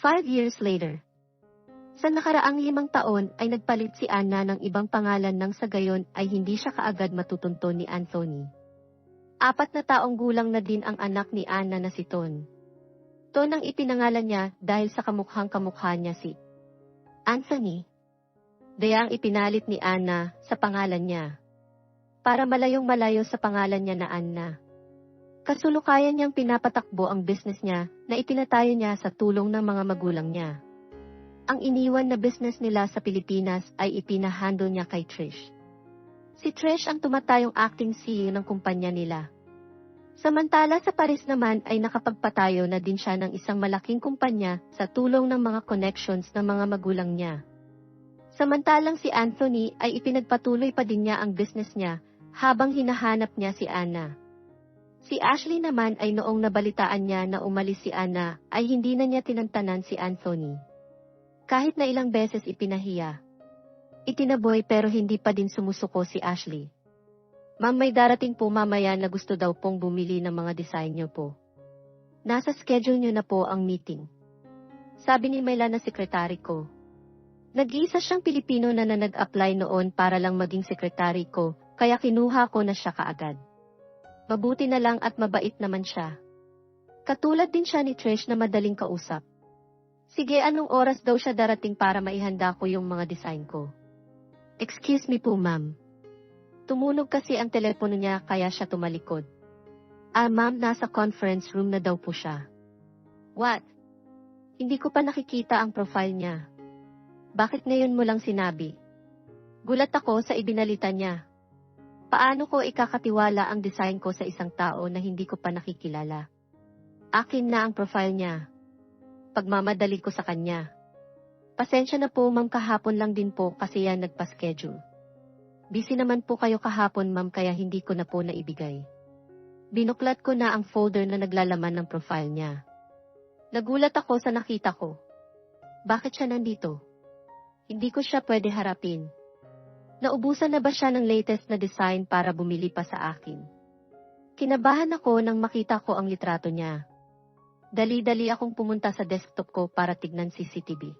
Five years later. Sa nakaraang limang taon ay nagpalit si Anna ng ibang pangalan nang sa gayon ay hindi siya kaagad matutunton ni Anthony. Apat na taong gulang na din ang anak ni Anna na si Ton. Ton ang ipinangalan niya dahil sa kamukhang kamukha niya si Anthony. Dayang ipinalit ni Anna sa pangalan niya. Para malayong malayo sa pangalan niya na Anna. Kasulukayan niyang pinapatakbo ang business niya na itinatayo niya sa tulong ng mga magulang niya. Ang iniwan na business nila sa Pilipinas ay ipinahandle niya kay Trish. Si Trish ang tumatayong acting CEO ng kumpanya nila. Samantala sa Paris naman ay nakapagpatayo na din siya ng isang malaking kumpanya sa tulong ng mga connections ng mga magulang niya. Samantalang si Anthony ay ipinagpatuloy pa din niya ang business niya habang hinahanap niya si Anna. Si Ashley naman ay noong nabalitaan niya na umalis si Anna ay hindi na niya tinantanan si Anthony. Kahit na ilang beses ipinahiya. Itinaboy pero hindi pa din sumusuko si Ashley. Ma'am may darating po mamaya na gusto daw pong bumili ng mga design niyo po. Nasa schedule niyo na po ang meeting. Sabi ni Mayla na sekretary ko. Nag-iisa siyang Pilipino na na nag-apply noon para lang maging sekretary ko, kaya kinuha ko na siya kaagad. Mabuti na lang at mabait naman siya. Katulad din siya ni Trish na madaling kausap. Sige anong oras daw siya darating para maihanda ko yung mga design ko. Excuse me po ma'am. Tumunog kasi ang telepono niya kaya siya tumalikod. Ah ma'am nasa conference room na daw po siya. What? Hindi ko pa nakikita ang profile niya. Bakit ngayon mo lang sinabi? Gulat ako sa ibinalita niya. Paano ko ikakatiwala ang design ko sa isang tao na hindi ko pa nakikilala? Akin na ang profile niya. Pagmamadali ko sa kanya. Pasensya na po ma'am kahapon lang din po kasi yan nagpa-schedule. Busy naman po kayo kahapon ma'am kaya hindi ko na po naibigay. Binuklat ko na ang folder na naglalaman ng profile niya. Nagulat ako sa nakita ko. Bakit siya nandito? Hindi ko siya pwede harapin. Naubusan na ba siya ng latest na design para bumili pa sa akin? Kinabahan ako nang makita ko ang litrato niya. Dali-dali akong pumunta sa desktop ko para tignan CCTV.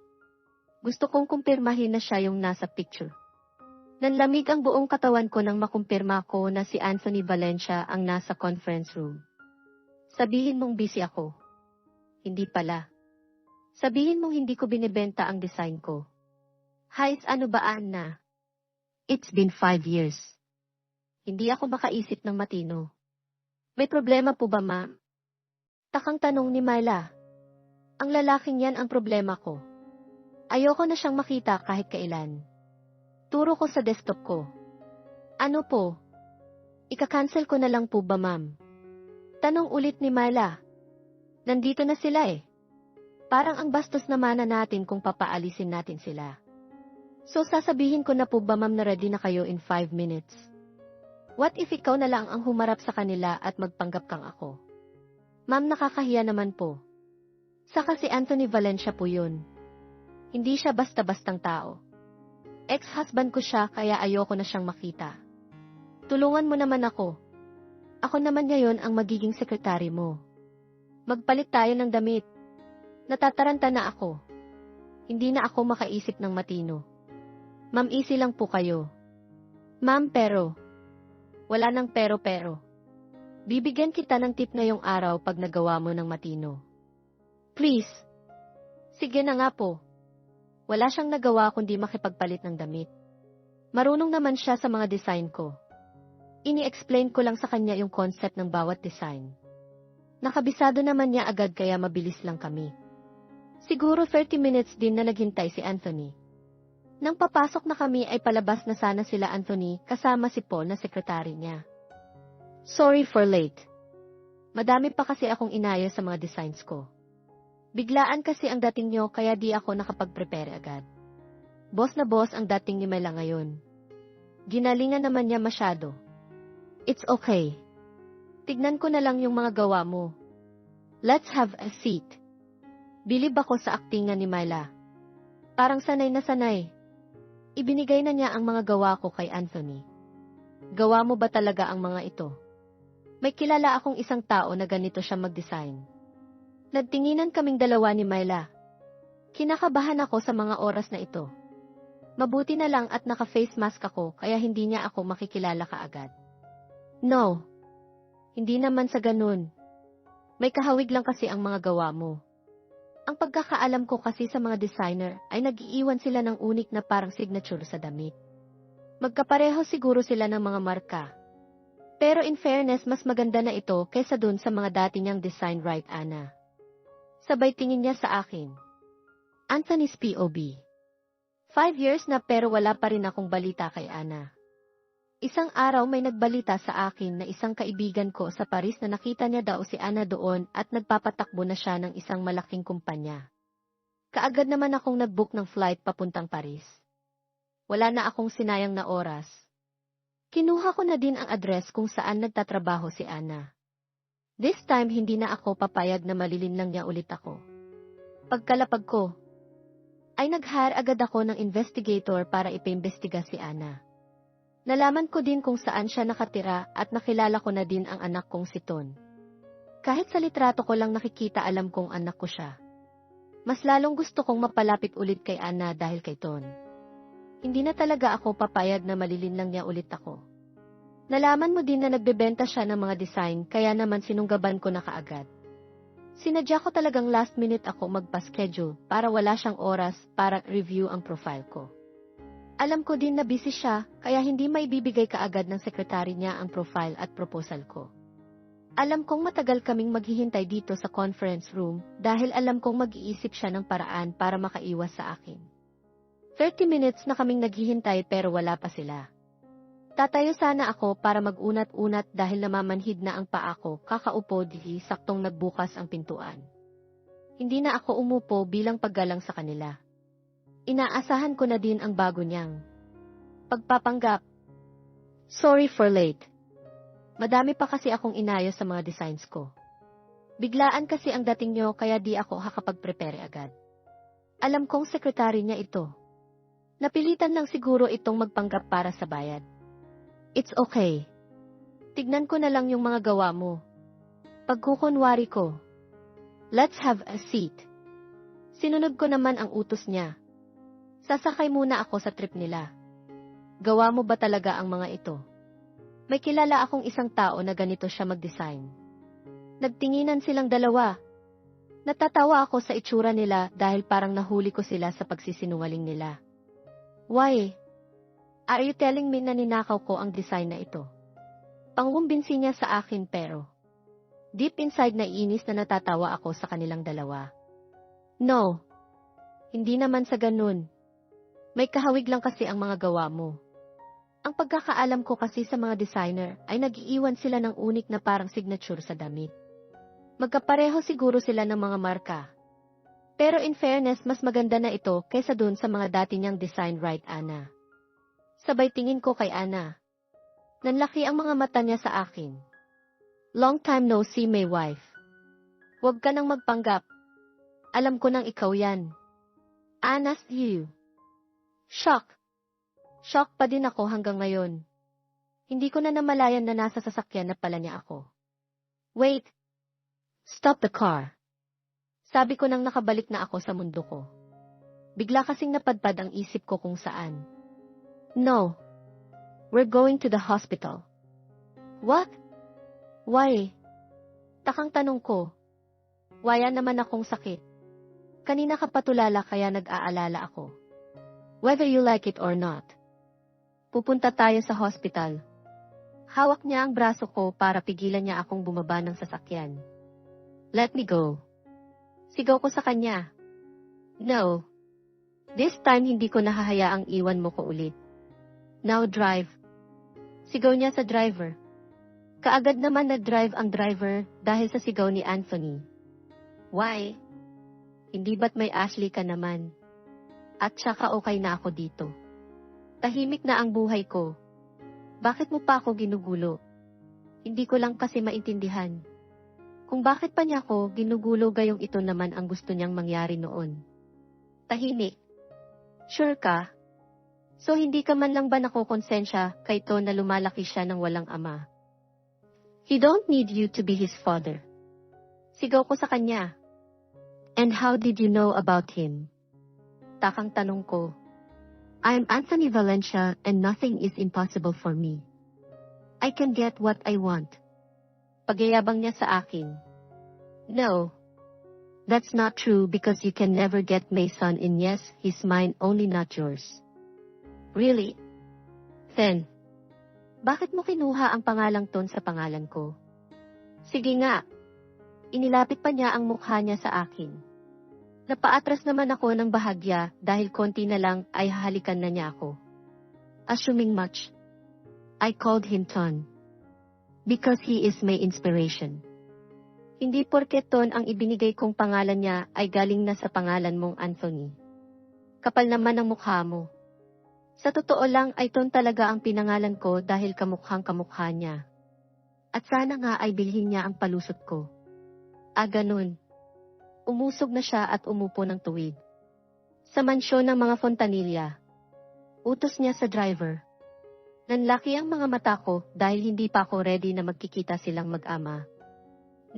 Gusto kong kumpirmahin na siya yung nasa picture. Nanlamig ang buong katawan ko nang makumpirma ko na si Anthony Valencia ang nasa conference room. Sabihin mong busy ako. Hindi pala. Sabihin mong hindi ko binibenta ang design ko. Hays ano ba Anna? It's been five years. Hindi ako makaisip ng matino. May problema po ba, ma'am? Takang tanong ni Myla. Ang lalaking yan ang problema ko. Ayoko na siyang makita kahit kailan. Turo ko sa desktop ko. Ano po? Ika-cancel ko na lang po ba, ma'am? Tanong ulit ni Myla. Nandito na sila eh. Parang ang bastos naman na natin kung papaalisin natin sila. So sasabihin ko na po ba ma'am na ready na kayo in 5 minutes? What if ikaw na lang ang humarap sa kanila at magpanggap kang ako? Ma'am nakakahiya naman po. Saka si Anthony Valencia po yun. Hindi siya basta-bastang tao. Ex-husband ko siya kaya ayoko na siyang makita. Tulungan mo naman ako. Ako naman ngayon ang magiging sekretary mo. Magpalit tayo ng damit. Natataranta na ako. Hindi na ako makaisip ng matino. Ma'am, easy lang po kayo. Ma'am, pero. Wala nang pero-pero. Bibigyan kita ng tip ngayong araw pag nagawa mo ng matino. Please. Sige na nga po. Wala siyang nagawa kundi makipagpalit ng damit. Marunong naman siya sa mga design ko. Ini-explain ko lang sa kanya yung concept ng bawat design. Nakabisado naman niya agad kaya mabilis lang kami. Siguro 30 minutes din na naghintay si Anthony. Nang papasok na kami ay palabas na sana sila Anthony kasama si Paul na sekretary niya. Sorry for late. Madami pa kasi akong inayos sa mga designs ko. Biglaan kasi ang dating nyo kaya di ako nakapag-prepare agad. Boss na boss ang dating ni Mela ngayon. Ginalingan naman niya masyado. It's okay. Tignan ko na lang yung mga gawa mo. Let's have a seat. Bilib ako sa aktingan ni Myla. Parang sanay na sanay. Ibinigay na niya ang mga gawa ko kay Anthony. Gawa mo ba talaga ang mga ito? May kilala akong isang tao na ganito siya mag-design. Nagtinginan kaming dalawa ni Myla. Kinakabahan ako sa mga oras na ito. Mabuti na lang at naka-face mask ako kaya hindi niya ako makikilala kaagad. No. Hindi naman sa ganun. May kahawig lang kasi ang mga gawa mo. Ang pagkakaalam ko kasi sa mga designer ay nag-iiwan sila ng unik na parang signature sa damit. Magkapareho siguro sila ng mga marka. Pero in fairness, mas maganda na ito kaysa dun sa mga dati niyang design right, Ana. Sabay tingin niya sa akin. Anthony's POB. Five years na pero wala pa rin akong balita kay Ana. Isang araw may nagbalita sa akin na isang kaibigan ko sa Paris na nakita niya daw si Ana doon at nagpapatakbo na siya ng isang malaking kumpanya. Kaagad naman akong nag-book ng flight papuntang Paris. Wala na akong sinayang na oras. Kinuha ko na din ang address kung saan nagtatrabaho si Ana. This time hindi na ako papayag na malilin lang niya ulit ako. Pagkalapag ko, ay nag-hire agad ako ng investigator para ipaimbestiga si Ana. Nalaman ko din kung saan siya nakatira at nakilala ko na din ang anak kong si Ton. Kahit sa litrato ko lang nakikita alam kong anak ko siya. Mas lalong gusto kong mapalapit ulit kay Ana dahil kay Ton. Hindi na talaga ako papayag na malilin lang niya ulit ako. Nalaman mo din na nagbebenta siya ng mga design kaya naman sinunggaban ko na kaagad. Sinadya ko talagang last minute ako magpa-schedule para wala siyang oras para review ang profile ko. Alam ko din na busy siya, kaya hindi maibibigay kaagad ng sekretary niya ang profile at proposal ko. Alam kong matagal kaming maghihintay dito sa conference room dahil alam kong mag-iisip siya ng paraan para makaiwas sa akin. 30 minutes na kaming naghihintay pero wala pa sila. Tatayo sana ako para mag-unat-unat dahil namamanhid na ang paa ko kakaupo di saktong nagbukas ang pintuan. Hindi na ako umupo bilang paggalang sa kanila. Inaasahan ko na din ang bago niyang pagpapanggap. Sorry for late. Madami pa kasi akong inayos sa mga designs ko. Biglaan kasi ang dating niyo kaya di ako hakapag-prepare agad. Alam kong sekretary niya ito. Napilitan lang siguro itong magpanggap para sa bayad. It's okay. Tignan ko na lang yung mga gawa mo. Pagkukunwari ko. Let's have a seat. Sinunod ko naman ang utos niya. Sasakay muna ako sa trip nila. Gawa mo ba talaga ang mga ito? May kilala akong isang tao na ganito siya mag-design. Nagtinginan silang dalawa. Natatawa ako sa itsura nila dahil parang nahuli ko sila sa pagsisinungaling nila. Why? Are you telling me na ninakaw ko ang design na ito? Pangumbinsi niya sa akin pero deep inside na inis na natatawa ako sa kanilang dalawa. No. Hindi naman sa ganun. May kahawig lang kasi ang mga gawa mo. Ang pagkakaalam ko kasi sa mga designer ay nagiiwan sila ng unik na parang signature sa damit. Magkapareho siguro sila ng mga marka. Pero in fairness, mas maganda na ito kaysa dun sa mga dati niyang design right, Ana. Sabay tingin ko kay Ana. Nanlaki ang mga mata niya sa akin. Long time no see, my wife. Huwag ka nang magpanggap. Alam ko nang ikaw yan. Anas you. Shock. Shock pa din ako hanggang ngayon. Hindi ko na namalayan na nasa sasakyan na pala niya ako. Wait. Stop the car. Sabi ko nang nakabalik na ako sa mundo ko. Bigla kasing napadpad ang isip ko kung saan. No. We're going to the hospital. What? Why? Takang tanong ko. Waya naman akong sakit. Kanina ka patulala kaya nag-aalala ako. Whether you like it or not. Pupunta tayo sa hospital. Hawak niya ang braso ko para pigilan niya akong bumaba ng sasakyan. Let me go. Sigaw ko sa kanya. No. This time hindi ko nahahayaang iwan mo ko ulit. Now drive. Sigaw niya sa driver. Kaagad naman nag-drive ang driver dahil sa sigaw ni Anthony. Why? Hindi ba't may Ashley ka naman? At saka okay na ako dito. Tahimik na ang buhay ko. Bakit mo pa ako ginugulo? Hindi ko lang kasi maintindihan. Kung bakit pa niya ako ginugulo gayong ito naman ang gusto niyang mangyari noon. Tahimik. Sure ka? So hindi ka man lang ba nakokonsensya kay to na lumalaki siya ng walang ama? He don't need you to be his father. Sigaw ko sa kanya. And how did you know about him? Takang tanong ko. I'm Anthony Valencia and nothing is impossible for me. I can get what I want. Pagyayabang niya sa akin. No. That's not true because you can never get Mason in yes, he's mine only not yours. Really? Then, bakit mo kinuha ang pangalang ton sa pangalan ko? Sige nga. Inilapit pa niya ang mukha niya sa akin. Napaatras naman ako ng bahagya dahil konti na lang ay hahalikan na niya ako. Assuming much, I called him Ton. Because he is my inspiration. Hindi porke Ton ang ibinigay kong pangalan niya ay galing na sa pangalan mong Anthony. Kapal naman ang mukha mo. Sa totoo lang ay Ton talaga ang pinangalan ko dahil kamukhang kamukha niya. At sana nga ay bilhin niya ang palusot ko. Ah. Umusog na siya at umupo ng tuwid. Sa mansyon ng mga Fontanilla. Utos niya sa driver. Nanlaki ang mga mata ko dahil hindi pa ako ready na magkikita silang mag-ama.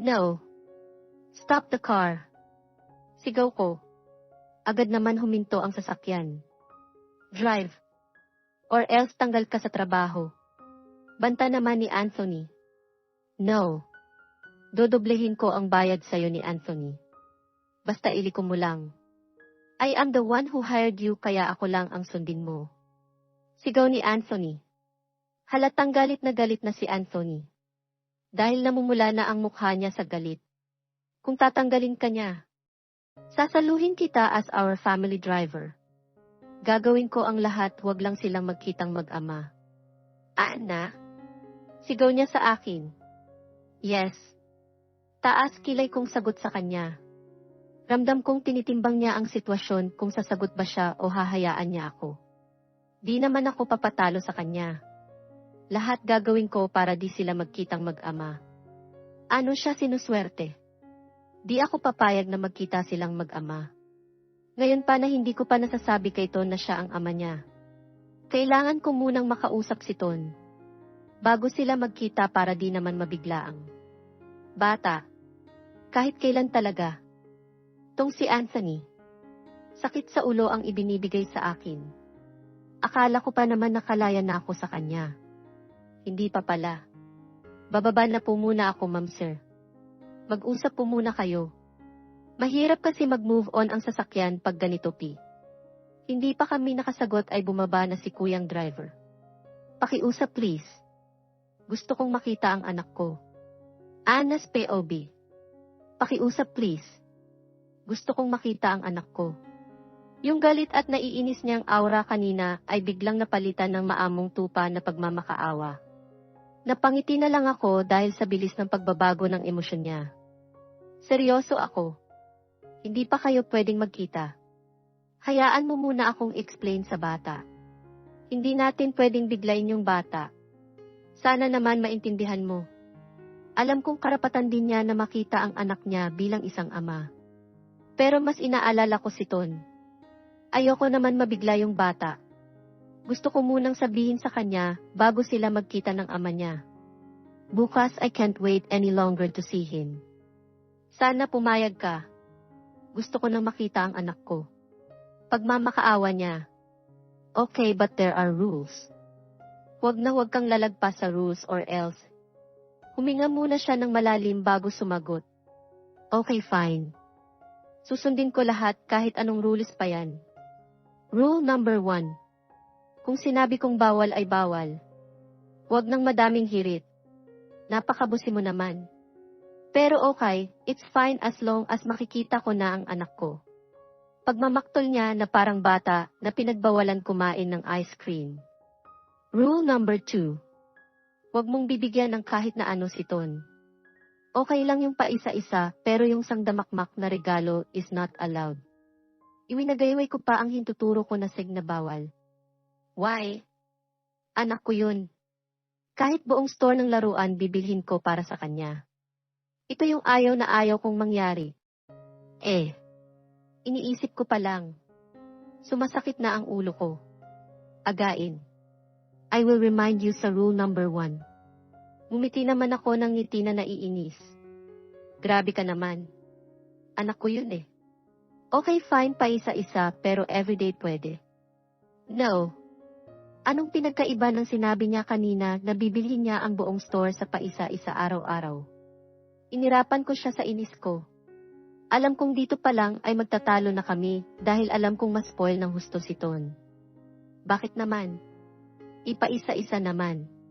No. Stop the car. Sigaw ko. Agad naman huminto ang sasakyan. Drive. Or else tanggal ka sa trabaho. Banta naman ni Anthony. No. Dodoblehin ko ang bayad sa'yo ni Anthony. Basta iliko mo lang. I am the one who hired you kaya ako lang ang sundin mo. Sigaw ni Anthony. Halatang galit na galit na si Anthony. Dahil namumula na ang mukha niya sa galit. Kung tatanggalin ka niya, sasaluhin kita as our family driver. Gagawin ko ang lahat wag lang silang magkitang mag-ama. Ana? Sigaw niya sa akin. Yes. Taas kilay kong sagot sa kanya. Ramdam kong tinitimbang niya ang sitwasyon kung sasagot ba siya o hahayaan niya ako. Di naman ako papatalo sa kanya. Lahat gagawin ko para di sila magkitang mag-ama. Ano siya sinuswerte? Di ako papayag na magkita silang mag-ama. Ngayon pa na hindi ko pa nasasabi kay Ton na siya ang ama niya. Kailangan ko munang makausap si Ton. Bago sila magkita para di naman mabiglaang. Bata. Kahit kailan talaga. Tong si Anthony. Sakit sa ulo ang ibinibigay sa akin. Akala ko pa naman nakalaya na ako sa kanya. Hindi pa pala. Bababa na po muna ako, ma'am sir. Mag-usap po muna kayo. Mahirap kasi mag-move on ang sasakyan pag ganito pi. Hindi pa kami nakasagot ay bumaba na si kuyang driver. Pakiusap please. Gusto kong makita ang anak ko. Anas POB. Pakiusap please. Gusto kong makita ang anak ko. Yung galit at naiinis niyang aura kanina ay biglang napalitan ng maamong tupa na pagmamakaawa. Napangiti na lang ako dahil sa bilis ng pagbabago ng emosyon niya. Seryoso ako. Hindi pa kayo pwedeng magkita. Hayaan mo muna akong explain sa bata. Hindi natin pwedeng biglayin yung bata. Sana naman maintindihan mo. Alam kong karapatan din niya na makita ang anak niya bilang isang ama. Pero mas inaalala ko si Ton. Ayoko naman mabigla yung bata. Gusto ko munang sabihin sa kanya bago sila magkita ng ama niya. Bukas I can't wait any longer to see him. Sana pumayag ka. Gusto ko nang makita ang anak ko. Pagmamakaawa niya. Okay but there are rules. Huwag na huwag kang lalagpas sa rules or else. Huminga muna siya ng malalim bago sumagot. Okay fine. Susundin ko lahat kahit anong rules pa yan. Rule number one. Kung sinabi kong bawal ay bawal. Huwag nang madaming hirit. Napakabusi mo naman. Pero okay, it's fine as long as makikita ko na ang anak ko. Pagmamaktol niya na parang bata na pinagbawalan kumain ng ice cream. Rule number two. Huwag mong bibigyan ng kahit na ano si Ton. Okay lang yung paisa-isa pero yung sangdamakmak na regalo is not allowed. Iwinagayway ko pa ang hintuturo ko na sig na bawal. Why? Anak ko yun. Kahit buong store ng laruan bibilhin ko para sa kanya. Ito yung ayaw na ayaw kong mangyari. Eh, iniisip ko pa lang. Sumasakit na ang ulo ko. Again. I will remind you sa rule number one. Ngumiti naman ako ng ngiti na naiinis. Grabe ka naman. Anak ko yun eh. Okay fine pa isa-isa pero everyday pwede. No. Anong pinagkaiba ng sinabi niya kanina na bibilhin niya ang buong store sa paisa-isa araw-araw? Inirapan ko siya sa inis ko. Alam kong dito pa lang ay magtatalo na kami dahil alam kong mas spoil ng husto si Ton. Bakit naman? Ipaisa-isa naman.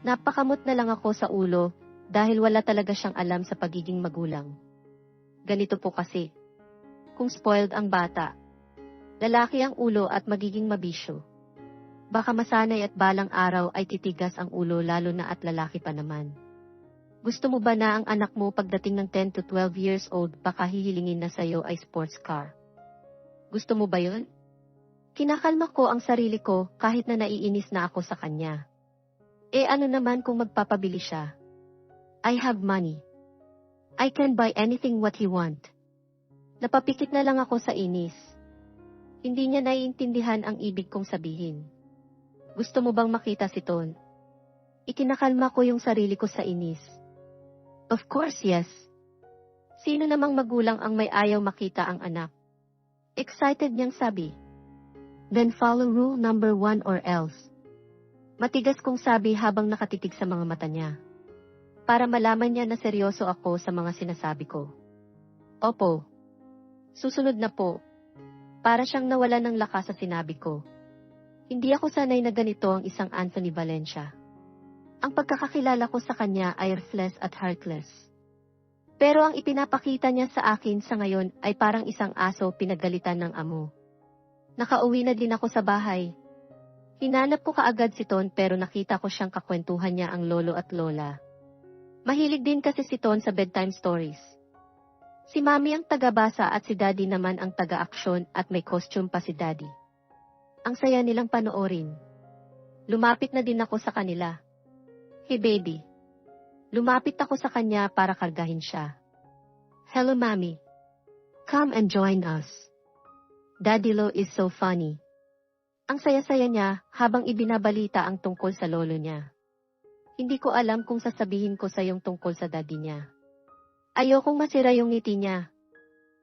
Napakamot na lang ako sa ulo dahil wala talaga siyang alam sa pagiging magulang. Ganito po kasi. Kung spoiled ang bata, lalaki ang ulo at magiging mabisyo. Baka masanay at balang araw ay titigas ang ulo lalo na at lalaki pa naman. Gusto mo ba na ang anak mo pagdating ng 10 to 12 years old baka hihilingin na sa'yo ay sports car? Gusto mo ba yun? Kinakalma ko ang sarili ko kahit na naiinis na ako sa kanya. Eh ano naman kung magpapabili siya? I have money. I can buy anything what he want. Napapikit na lang ako sa inis. Hindi niya naiintindihan ang ibig kong sabihin. Gusto mo bang makita si Ton? Ikinakalma ko yung sarili ko sa inis. Of course, yes. Sino namang magulang ang may ayaw makita ang anak? Excited niyang sabi. Then follow rule number one or else. Matigas kong sabi habang nakatitig sa mga mata niya. Para malaman niya na seryoso ako sa mga sinasabi ko. Opo. Susunod na po. Para siyang nawala ng lakas sa sinabi ko. Hindi ako sanay na ganito ang isang Anthony Valencia. Ang pagkakakilala ko sa kanya ay ruthless at heartless. Pero ang ipinapakita niya sa akin sa ngayon ay parang isang aso pinagalitan ng amo. Nakauwi na din ako sa bahay. Hinanap ko kaagad si Ton pero nakita ko siyang kakwentuhan niya ang lolo at lola. Mahilig din kasi si Ton sa bedtime stories. Si Mami ang tagabasa at si Daddy naman ang taga-aksyon at may costume pa si Daddy. Ang saya nilang panoorin. Lumapit na din ako sa kanila. Hey baby. Lumapit ako sa kanya para kargahin siya. Hello Mami. Come and join us. Daddy Lo is so funny. Ang saya-saya niya habang ibinabalita ang tungkol sa lolo niya. Hindi ko alam kung sasabihin ko sa yung tungkol sa daddy niya. Ayokong masira yung ngiti niya.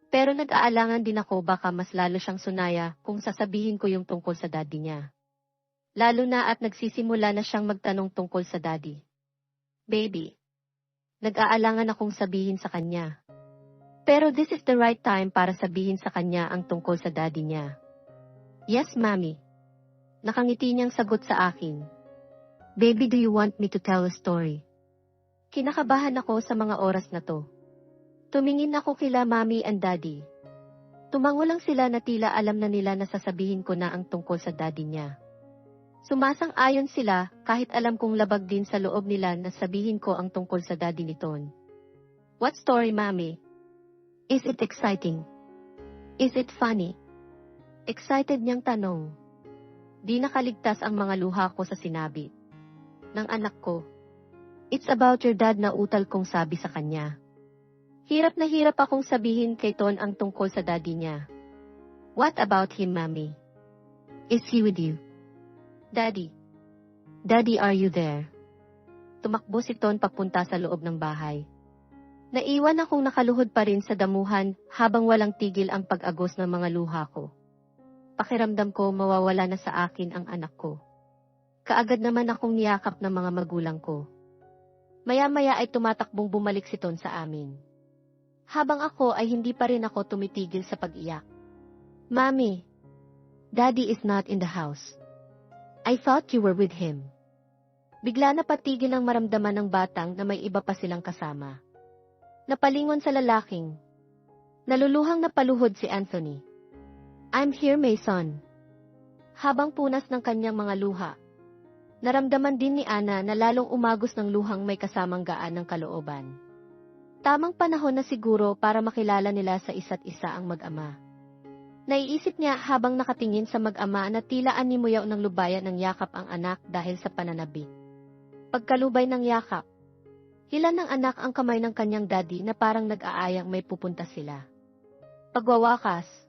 Pero nag-aalangan din ako baka mas lalo siyang sunaya kung sasabihin ko yung tungkol sa daddy niya. Lalo na at nagsisimula na siyang magtanong tungkol sa daddy. Baby. Nag-aalangan akong sabihin sa kanya. Pero this is the right time para sabihin sa kanya ang tungkol sa daddy niya. Yes, Mami. Nakangiti niyang sagot sa akin. Baby, do you want me to tell a story? Kinakabahan ako sa mga oras na to. Tumingin ako kila Mami and Daddy. Tumango lang sila na tila alam na nila na sasabihin ko na ang tungkol sa daddy niya. Sumasang-ayon sila kahit alam kong labag din sa loob nila na sabihin ko ang tungkol sa daddy ni Ton. What story, Mami? Is it exciting? Is it funny? Excited niyang tanong. Di nakaligtas ang mga luha ko sa sinabi. Ng anak ko. It's about your dad na utal kong sabi sa kanya. Hirap na hirap akong sabihin kay Ton ang tungkol sa daddy niya. What about him, Mami? Is he with you? Daddy. Daddy, are you there? Tumakbo si Ton papunta sa loob ng bahay. Naiwan akong nakaluhod pa rin sa damuhan habang walang tigil ang pag-agos ng mga luha ko. Pakiramdam ko mawawala na sa akin ang anak ko. Kaagad naman akong niyakap ng mga magulang ko. Maya-maya ay tumatakbong bumalik si Ton sa amin. Habang ako ay hindi pa rin ako tumitigil sa pag-iyak. Mami, Daddy is not in the house. I thought you were with him. Bigla na patigil ang maramdaman ng batang na may iba pa silang kasama. Napalingon sa lalaking. Naluluhang napaluhod si Anthony. I'm here, Mason. Habang punas ng kanyang mga luha. Naramdaman din ni Ana na lalong umagos ng luhang may kasamang gaan ng kalooban. Tamang panahon na siguro para makilala nila sa isa't isa ang mag-ama. Naiisip niya habang nakatingin sa mag-ama na tila animuyaw ng lubayan ng yakap ang anak dahil sa pananabik. Pagkalubay ng yakap, hila ng anak ang kamay ng kanyang daddy na parang nag-aayang may pupunta sila. Pagwawakas,